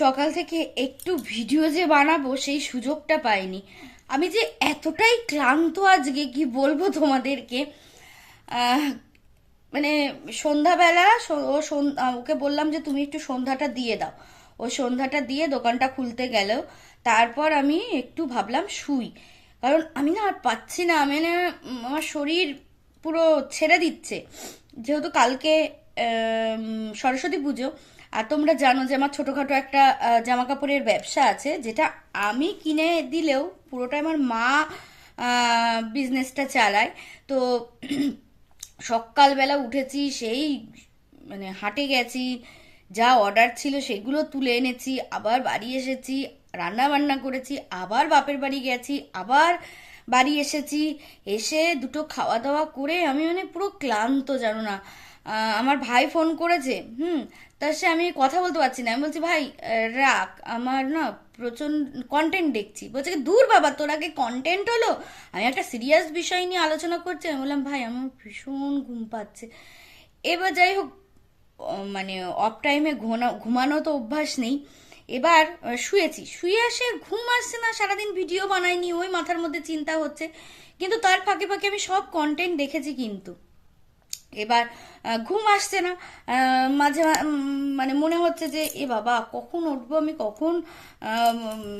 সকাল থেকে একটু ভিডিও যে বানাবো, সেই সুযোগটা পাইনি। আমি যে এতটাই ক্লান্ত আজকে, কি বলব তোমাদেরকে? মানে সন্ধ্যাবেলা ও ওকে বললাম যে, তুমি একটু সন্ধ্যাটা দিয়ে দাও। ও সন্ধ্যাটা দিয়ে দোকানটা খুলতে গেল। তারপর আমি একটু ভাবলাম শুই। কারণ আমি না আর পাচ্ছি না আমি না আমার শরীর পুরো ছেড়ে দিচ্ছে। যেহেতু কালকে সরস্বতী পুজো আর তোমরা জানো যে আমার ছোটোখাটো একটা জামা কাপড়ের ব্যবসা আছে, যেটা আমি কিনে দিলেও পুরোটাই আমার মা বিজনেসটা চালায়। তো সকালবেলা উঠেছি, সেই মানে হাটে গেছি, যা অর্ডার ছিল সেগুলো তুলে এনেছি, আবার বাড়ি এসেছি রান্না বান্না করেছি, আবার বাপের বাড়ি গেছি, আবার বাড়ি এসেছি, এসে দুটো খাওয়া দাওয়া করে আমি মানে পুরো ক্লান্ত, জানো না। আমার ভাই ফোন করেছে, হুম তার সে আমি কথা বলতে পারছি না। আমি বলছি ভাই রাখ আমার না প্রচণ্ড কন্টেন্ট দেখছি। বলছে কি, দূর বাবা তোর আগে কন্টেন্ট হলো? আমি একটা সিরিয়াস বিষয় নিয়ে আলোচনা করছি। আমি বললাম ভাই আমার ভীষণ ঘুম পাচ্ছে। এবার যাই হোক মানে অফ টাইমে ঘুমানো ঘুমানো তো অভ্যাস নেই। এবার শুয়েছি। শুয়ে আসে ঘুম আসছে না সারাদিন ভিডিও বানাইনি ওই মাথার মধ্যে চিন্তা হচ্ছে। কিন্তু তার ফাঁকে ফাঁকে আমি সব কন্টেন্ট দেখেছি কিন্তু। এবার ঘুম আসছে না। মাঝে মানে মনে হচ্ছে যে, এ বাবা, কখন উঠবো আমি? কখন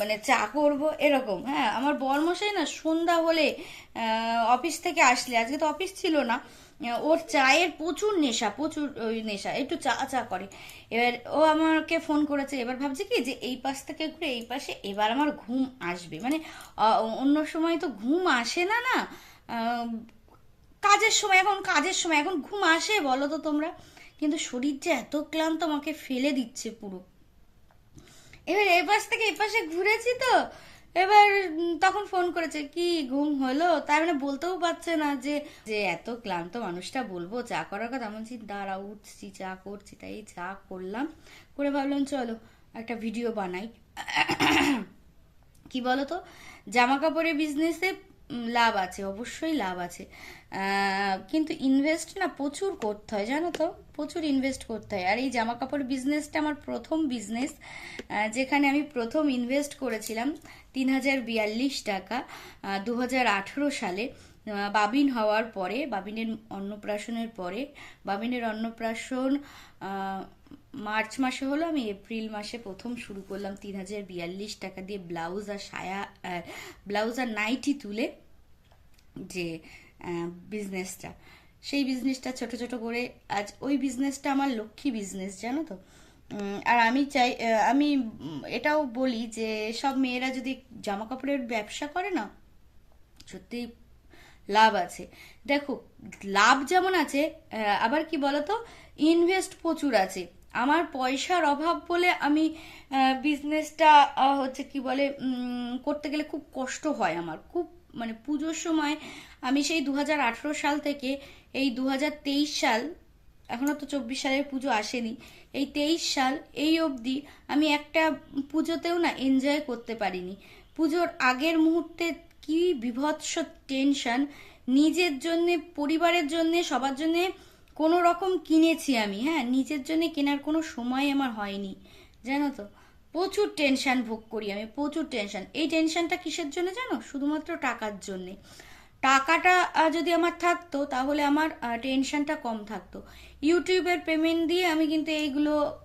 মানে চা করব? এরকম হ্যাঁ। আমার বরমশাই না সন্ধ্যা হলে অফিস থেকে আসলে, আজকে তো অফিস ছিল না ওর চায়ের প্রচুর নেশা, প্রচুর ওই নেশা, একটু চা চা করে। এবার ও আমাকে ফোন করেছে, এবার ভাবছে কি যে, এই পাশ থেকে ঘুরে এই পাশে এবার আমার ঘুম আসবে। মানে অন্য সময় তো ঘুম আসে না না কাজের সময়, এখন কাজের সময়, এখন ঘুম আসে বলো তো তোমরা। কিন্তু শরীর যে এত ক্লান্ত আমাকে ফেলে দিচ্ছে পুরো। এবার এপাশ থেকে এপাশে ঘুরেছি তো, এবার তখন ফোন করেছে, কি ঘুম হলো? তার মানে বলতেও পারছে না যে যে এত ক্লান্ত মানুষটা বলব চা করার কথা। আমি বলছি, দাঁড়া, উঠছি, চা করছি। তাই চা করলাম। করে ভাবলাম, চলো, একটা ভিডিও বানাই। কি বলতো? জামা কাপড়ের বিজনেসে লাভ আছে, অবশ্যই লাভ আছে। কিন্তু ইনভেস্ট না প্রচুর করতে হয়, জানো তো? প্রচুর ইনভেস্ট করতে হয়। আর এই জামা কাপড় বিজনেসটা আমার প্রথম বিজনেস যেখানে আমি প্রথম ইনভেস্ট করেছিলাম তিন হাজার বিয়াল্লিশ টাকা দু হাজার আঠেরো সালে। বাবিন হওয়ার পরে, বাবিনের অন্নপ্রাশনের পরে, বাবিনের অন্নপ্রাশন মার্চ মাসে হলো, আমি এপ্রিল মাসে প্রথম শুরু করলাম তিন হাজার বিয়াল্লিশ টাকা দিয়ে ব্লাউজ আর সায়া ব্লাউজ আর নাইটি তুলে। যে বিজনেসটা সেই বিজনেসটা ছোট ছোট করে আজ ওই বিজনেসটা আমার লক্ষ্মী বিজনেস জানো তো? আর আমি চাই আমি এটাও বলি যে, সব মেয়েরা যদি জামা কাপড়ের ব্যবসা করে না, সত্যি লাভ আছে। দেখো, লাভ যেমন আছে আবার কি বলতো? ইনভেস্ট প্রচুর আছে। আমার পয়সার অভাব বলে আমি বিজনেসটা হচ্ছে কি বলে করতে গেলে খুব কষ্ট হয় আমার। খুব মানে পুজোর সময় আমি সেই দু হাজার আঠারো সাল থেকে এই দু হাজার তেইশ সাল এখনও তো চব্বিশ সালের পুজো আসেনি, এই তেইশ সাল, এই অবধি আমি একটা পুজোতেও না এনজয় করতে পারিনি। পুজোর আগের মুহূর্তে কি বিভৎস টেনশন নিজের জন্য, পরিবারের জন্য, সবার জন্য কোনো রকম কিনেছি আমি হ্যাঁ নিজের জন্য কেনার কোনো সময় আমার হয়নি, জানো তো? প্রচুর টেনশন ভোগ করি আমি, প্রচুর টেনশন এই টেনশনটা কিসের জন্য জানো? শুধুমাত্র টাকার জন্যে। টাকাটা যদি আমার থাকতো, তাহলে আমার টেনশনটা কম থাকতো। ইউটিউবের পেমেন্ট দিয়ে আমি কিন্তু এইগুলো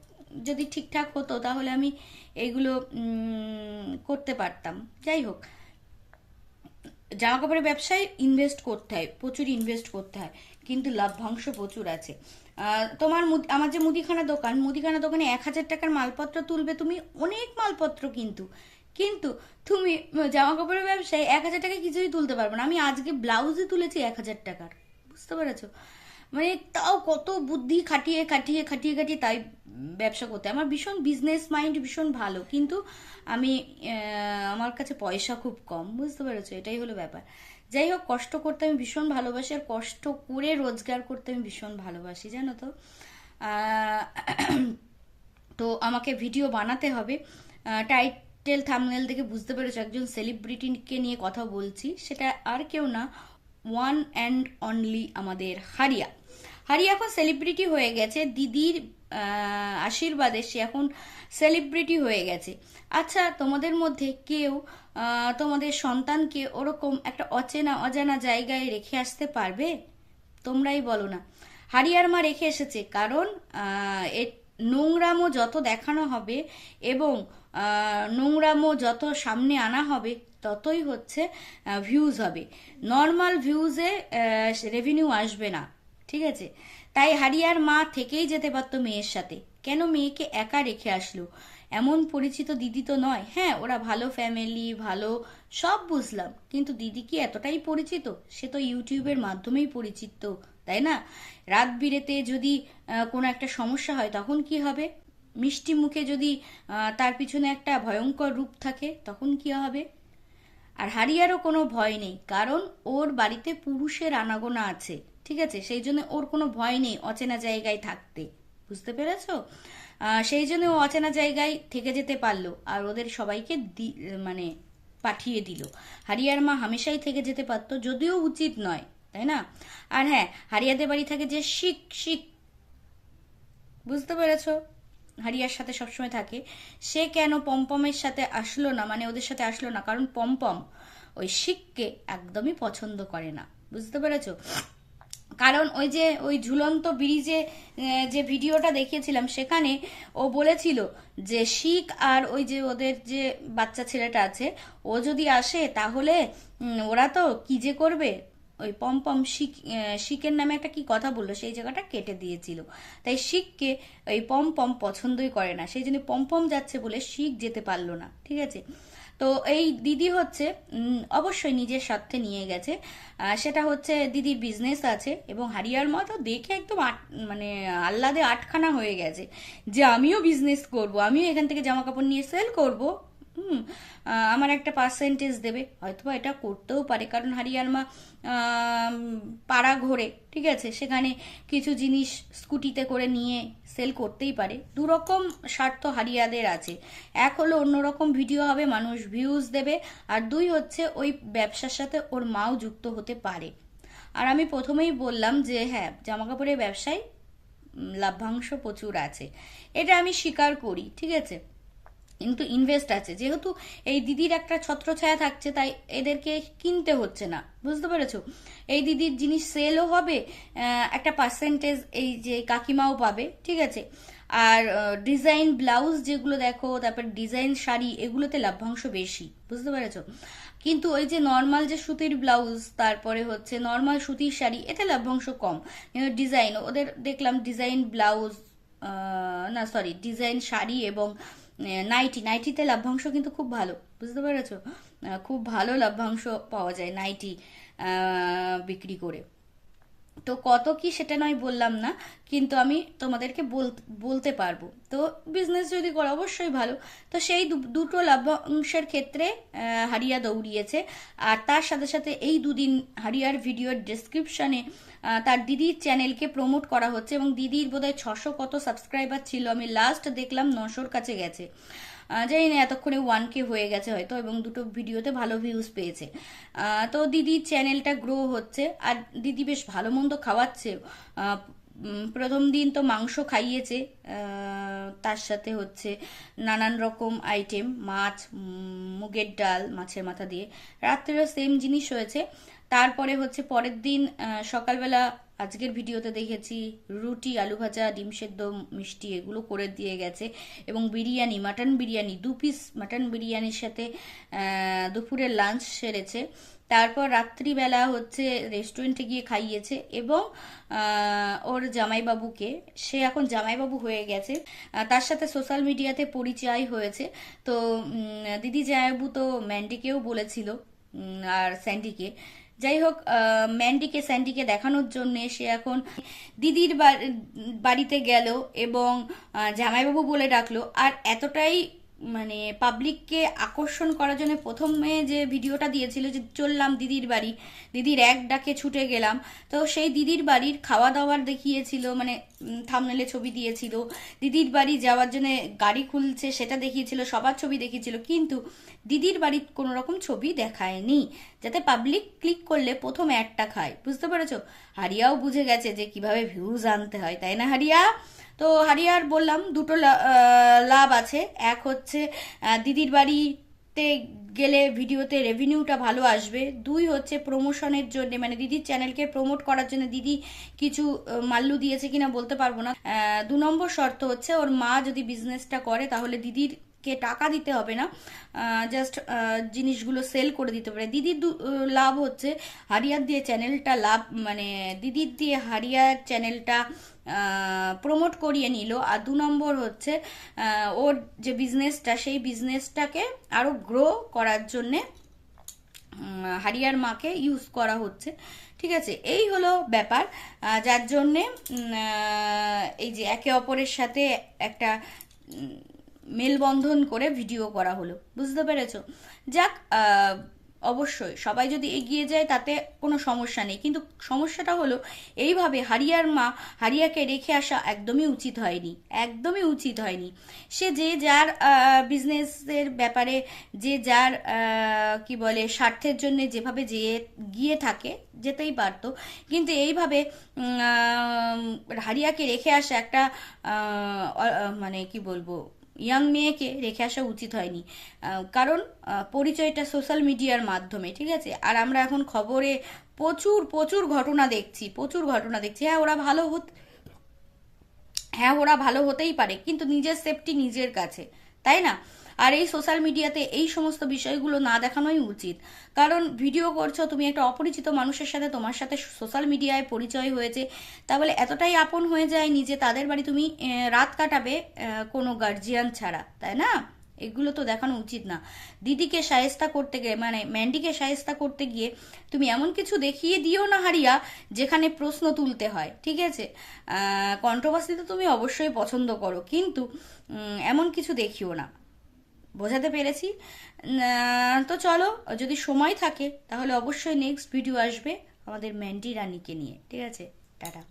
যদি ঠিকঠাক হতো, তাহলে আমি এইগুলো করতে পারতাম। যাই হোক। জামা কাপড়ের ব্যবসায় ইনভেস্ট করতে হয়, প্রচুর ইনভেস্ট করতে হয়। কিন্তু লভ্যাংশ প্রচুর আছে। তোমার আমার যে মুদিখানা দোকান, মুদিখানা দোকানে এক হাজার টাকার মালপত্র তুলবে তুমি, অনেক মালপত্র কিন্তু। কিন্তু তুমি জামা কাপড়ের ব্যবসায় এক হাজার টাকায় কিছুই তুলতে পারবে না। আমি আজকে ব্লাউজই তুলেছি এক হাজার টাকার। বুঝতে পেরেছ? মানে তাও কত বুদ্ধি খাটিয়ে খাটিয়ে খাটিয়ে খাটিয়ে তাই ব্যবসা করতে। আমার ভীষণ বিজনেস মাইন্ড ভীষণ ভালো, কিন্তু আমি আমার কাছে পয়সা খুব কম, বুঝতে পেরেছ? এটাই হলো ব্যাপার। যাই হোক, কষ্ট করতে আমি ভীষণ ভালোবাসি, আর কষ্ট করে রোজগার করতে আমি ভীষণ ভালোবাসি, জানো তো? তো আমাকে ভিডিও বানাতে হবে। টাইটেল থামনেল দেখে বুঝতে পেরেছ? একজন সেলিব্রিটিকে নিয়ে কথা বলছি, সেটা আর কেউ না। ওয়ান অ্যান্ড অনলি আমাদের হারিয়া। হারিয়া এখন সেলিব্রিটি হয়ে গেছে, দিদির আশীর্বাদে সে এখন সেলিব্রিটি হয়ে গেছে। আচ্ছা তোমাদের মধ্যে কেউ তোমাদের সন্তানকে ওরকম একটা অচেনা, অজানা জায়গায় রেখে আসতে পারবে? তোমরাই বলো না। হারিয়ার মা রেখে এসেছে কারণ এ নোংরামো যত দেখানো হবে এবং নোংরামো যত সামনে আনা হবে ততই হচ্ছে ভিউজ হবে। নর্মাল ভিউজে রেভিনিউ আসবে না। ঠিক আছে? তাই হারিয়ার মা থেকেই যেতে পারতো মেয়ের সাথে। কেন মেয়েকে একা রেখে আসলো? এমন পরিচিত দিদি তো নয়। হ্যাঁ ওরা ভালো ফ্যামিলি ভালো সব বুঝলাম। কিন্তু দিদি কি এতটাই পরিচিত? সে তো ইউটিউবের মাধ্যমেই পরিচিত, তাই না? রাত বিরেতে যদি কোনো একটা সমস্যা হয়, তখন কি হবে? মিষ্টি মুখে যদি তার পিছনে একটা ভয়ঙ্কর রূপ থাকে, তখন কি হবে? আর হারিয়ারও কোনো ভয় নেই, কারণ ওর বাড়িতে পুরুষের আনাগোনা আছে, ঠিক আছে? সেই জন্য ওর কোনো ভয় নেই অচেনা জায়গায় থাকতে, বুঝতে পেরেছ? সেই জন্য ও অচেনা জায়গায় থেকে যেতে পারল আর ওদের সবাইকে মানে পাঠিয়ে দিল। হারিয়ার মা হামেশাই থেকে যেতে পারতো, যদিও উচিত নয়, তাই না? আর হ্যাঁ হারিয়াদের বাড়ি থাকে যে শিখ শিখ, বুঝতে পেরেছ? হারিয়ার সাথে সবসময় থাকে, সে কেন পমপমের সাথে আসলো না? মানে ওদের সাথে আসলো না, কারণ পমপম ওই শিখকে একদমই পছন্দ করে না। বুঝতে পেরেছ? কারণ ওই যে, ওই ঝুলন্ত ব্রিজে যে ভিডিওটা দেখিয়েছিলাম, সেখানে ও বলেছিল যে শিখ আর ওই যে ওদের যে বাচ্চা ছেলেটা আছে, ও যদি আসে তাহলে ওরা তো কি যে করবে? ওই পমপম আহ, শিখের নামে একটা কি কথা বলল সেই জায়গাটা কেটে দিয়েছিল। তাই শিখকে ওই পমপম পছন্দই করে না। সেই জন্য পমপম যাচ্ছে বলে শিখ যেতে পারল না ঠিক আছে? তো এই দিদি হচ্ছে অবশ্যই নিজের স্বার্থে নিয়ে গেছে। সেটা হচ্ছে দিদির বিজনেস আছে এবং হারিয়ার মতো দেখে একদম মানে আহ্লাদে আটখানা হয়ে গেছে যে আমিও বিজনেস করব আমিও এখান থেকে জামা কাপড় নিয়ে সেল করব। হুম আমার একটা পার্সেন্টেজ দেবে। হয়তোবা এটা করতেও পারে, কারণ হারিয়ার মা পাড়া ঘোরে, ঠিক আছে? সেখানে কিছু জিনিস স্কুটিতে করে নিয়ে সেল করতেই পারে। দু রকম স্বার্থ হারিয়াদের আছে। এক হলো অন্যরকম ভিডিও হবে, মানুষ ভিউজ দেবে, আর দুই হচ্ছে ওই ব্যবসার সাথে ওর মাও যুক্ত হতে পারে। আর আমি প্রথমেই বললাম যে হ্যাঁ জামা কাপড়ের ব্যবসায় লাভ্যাংশ প্রচুর আছে। এটা আমি স্বীকার করি, ঠিক আছে? কিন্তু ইনভেস্ট আছে। যেহেতু এই দিদির একটা ছত্রছায়া থাকছে, তাই এদেরকে কিনতে হচ্ছে না। বুঝতে পেরেছ? এই দিদির জিনিস সেলও হবে একটা পার্সেন্টেজ এই যে কাকিমাও পাবে, ঠিক আছে? আর ডিজাইন ব্লাউজ যেগুলো দেখো, তারপর ডিজাইন শাড়ি, এগুলোতে লাভ্যাংশ বেশি, বুঝতে পেরেছ? কিন্তু ওই যে নর্মাল যে সুতির ব্লাউজ তারপরে হচ্ছে নর্মাল সুতির শাড়ি, এতে লাভ্যাংশ কম। ডিজাইন ওদের দেখলাম ডিজাইন ব্লাউজ না সরি ডিজাইন শাড়ি এবং নাইটি, নাইটিতে লাভ্যাংশ কিন্তু খুব ভালো, বুঝতে পেরেছ? খুব ভালো লাভ্যাংশ পাওয়া যায় নাইটি বিক্রি করে। তো কত কি সেটা নয় বললাম না, কিন্তু আমি তোমাদেরকে বল- বলতে পারব। তো বিজনেস যদি করো, অবশ্যই ভালো। তো সেই দুটো লাভ্যাংশের ক্ষেত্রে হারিয়া দৌড়িয়েছে। আর তার সাথে সাথে এই দুদিন হারিয়ার ভিডিওর ডেসক্রিপশনে তার দিদির চ্যানেলকে প্রমোট করা হচ্ছে এবং দিদির বোধহয় ছশো কত সাবস্ক্রাইবার ছিল, আমি লাস্ট দেখলাম নশোর কাছে গেছে। জানি না, এতক্ষণে ওয়ান কে হয়ে গেছে হয়তো, এবং দুটো ভিডিওতে ভালো ভিউজ পেয়েছে। তো দিদির চ্যানেলটা গ্রো হচ্ছে, আর দিদি বেশ ভালো মন্দ খাওয়াচ্ছে প্রথম দিন তো মাংস খাইয়েছে তার সাথে হচ্ছে নানান রকম আইটেম মাছ, মুগের ডাল, মাছের মাথা দিয়ে। রাত্রেও সেম জিনিস হয়েছে। তারপরে হচ্ছে পরের দিন সকালবেলা আজকের ভিডিওতে দেখেছি রুটি, আলু ভাজা, ডিম সেদ্ধ, মিষ্টি এগুলো করে দিয়ে গেছে। এবং বিরিয়ানি, মাটন বিরিয়ানি, দু পিস মাটন বিরিয়ানির সাথে দুপুরের লাঞ্চ সেরেছে। তারপর রাত্রিবেলা হচ্ছে রেস্টুরেন্টে গিয়ে খাইয়েছে এবং ওর জামাইবাবুকে, সে এখন জামাইবাবু হয়ে গেছে। তার সাথে সোশ্যাল মিডিয়াতে পরিচয় হয়েছে। তো দিদি জামাইবাবু তো ম্যান্ডিকেও বলেছিল আর স্যান্ডিকে। যাই হোক ম্যান্ডিকে, স্যান্ডিকে দেখানোর জন্য সে এখন দিদির বাড়িতে গেল এবং জামাইবাবু বলে ডাকলো। আর এতটাই মানে পাবলিককে আকর্ষণ করার জন্য প্রথমে যে ভিডিওটা দিয়েছিল যে চললাম দিদির বাড়ি, দিদির এক ডাকে ছুটে গেলাম, তো সেই দিদির বাড়ির খাওয়া দাওয়ার দেখিয়েছিল মানে থামনেলে ছবি দিয়েছিল। দিদির বাড়ি যাওয়ার জন্য গাড়ি খুলছে, সেটা দেখিয়েছিল, সবার ছবি দেখিয়েছিল, কিন্তু দিদির বাড়ির কোনো রকম ছবি দেখায়নি, যাতে পাবলিক ক্লিক করলে প্রথম অ্যাডটা খায়। বুঝতে পেরেছ? হারিয়াও বুঝে গেছে যে কীভাবে ভিউজ আনতে হয়, তাই না হারিয়া? তো হারিয়ার বললাম, দুটো লাভ আছে। এক হচ্ছে দিদির দিদির বাড়িতে গেলে ভিডিওতে রেভিনিউটা ভালো আসবে। দুই হচ্ছে প্রমোশনের জন্য মানে দিদির চ্যানেলকে প্রমোট করার জন্য দিদি কিছু মাল্লু দিয়েছে কিনা বলতে পারব না। দু নম্বর শর্ত হচ্ছে ওর মা যদি বিজনেসটা করে, তাহলে দিদির কে টাকা দিতে হবে না জাস্ট জিনিসগুলো সেল করে দিতে পারে। দিদির লাভ হচ্ছে হারিয়ার দিয়ে চ্যানেলটা লাভ মানে দিদির দিয়ে হারিয়ার চ্যানেলটা প্রমোট করিয়ে নিল। আর দু নম্বর হচ্ছে ওর যে বিজনেসটা সেই বিজনেসটাকে আরও গ্রো করার জন্যে হারিয়ার মাকে ইউজ করা হচ্ছে। ঠিক আছে? এই হলো ব্যাপার। যার জন্যে এই যে একে অপরের সাথে একটা মেলবন্ধন করে ভিডিও করা হলো। বুঝতে পেরেছ? যাক অবশ্যই সবাই যদি এগিয়ে যায় তাতে কোনো সমস্যা নেই। কিন্তু সমস্যাটা হলো, এইভাবে হারিয়ার মা, হারিয়াকে রেখে আসা একদমই উচিত হয়নি। একদমই উচিত হয়নি। সে যে যার বিজনেসের ব্যাপারে, যে যার কি বলে, স্বার্থের জন্য যেভাবে যে গিয়ে থাকে, যেতেই পারতো। কিন্তু এইভাবে হারিয়াকে রেখে আসা একটা মানে কি বলব ইয়াং মেয়েকে রেখে আসা উচিত হয়নি। কারণ পরিচয়টা সোশ্যাল মিডিয়ার মাধ্যমে, ঠিক আছে? আর আমরা এখন খবরে প্রচুর প্রচুর ঘটনা দেখছি, প্রচুর ঘটনা দেখছি। হ্যাঁ ওরা ভালো হত হ্যাঁ ওরা ভালো হতেই পারে, কিন্তু নিজের সেফটি নিজের কাছে, তাই না? আর এই সোশ্যাল মিডিয়াতে এই সমস্ত বিষয়গুলো না দেখানোই উচিত। কারণ ভিডিও করছ, তুমি একটা অপরিচিত মানুষের সাথে তোমার সাথে সোশ্যাল মিডিয়ায় পরিচয় হয়েছে। তা বলে এতটাই আপন হয়ে যায় নিজে তাদের বাড়ি তুমি রাত কাটাবে কোনো গার্জিয়ান ছাড়া, তাই না? এগুলো তো দেখানো উচিত না। দিদিকে সায়েস্তা করতে গিয়ে মানে ম্যান্ডিকে সায়েস্তা করতে গিয়ে তুমি এমন কিছু দেখিয়ে দিও না হারিয়া, যেখানে প্রশ্ন তুলতে হয়, ঠিক আছে? কন্ট্রোভার্সি তো তুমি অবশ্যই পছন্দ করো, কিন্তু এমন কিছু দেখিও না। বোঝাতে পেরেছি। তো চলো, যদি সময় থাকে, তাহলে অবশ্যই নেক্সট ভিডিও আসবে আমাদের ম্যান্ডি রানিকে নিয়ে। ঠিক আছে? টাটা।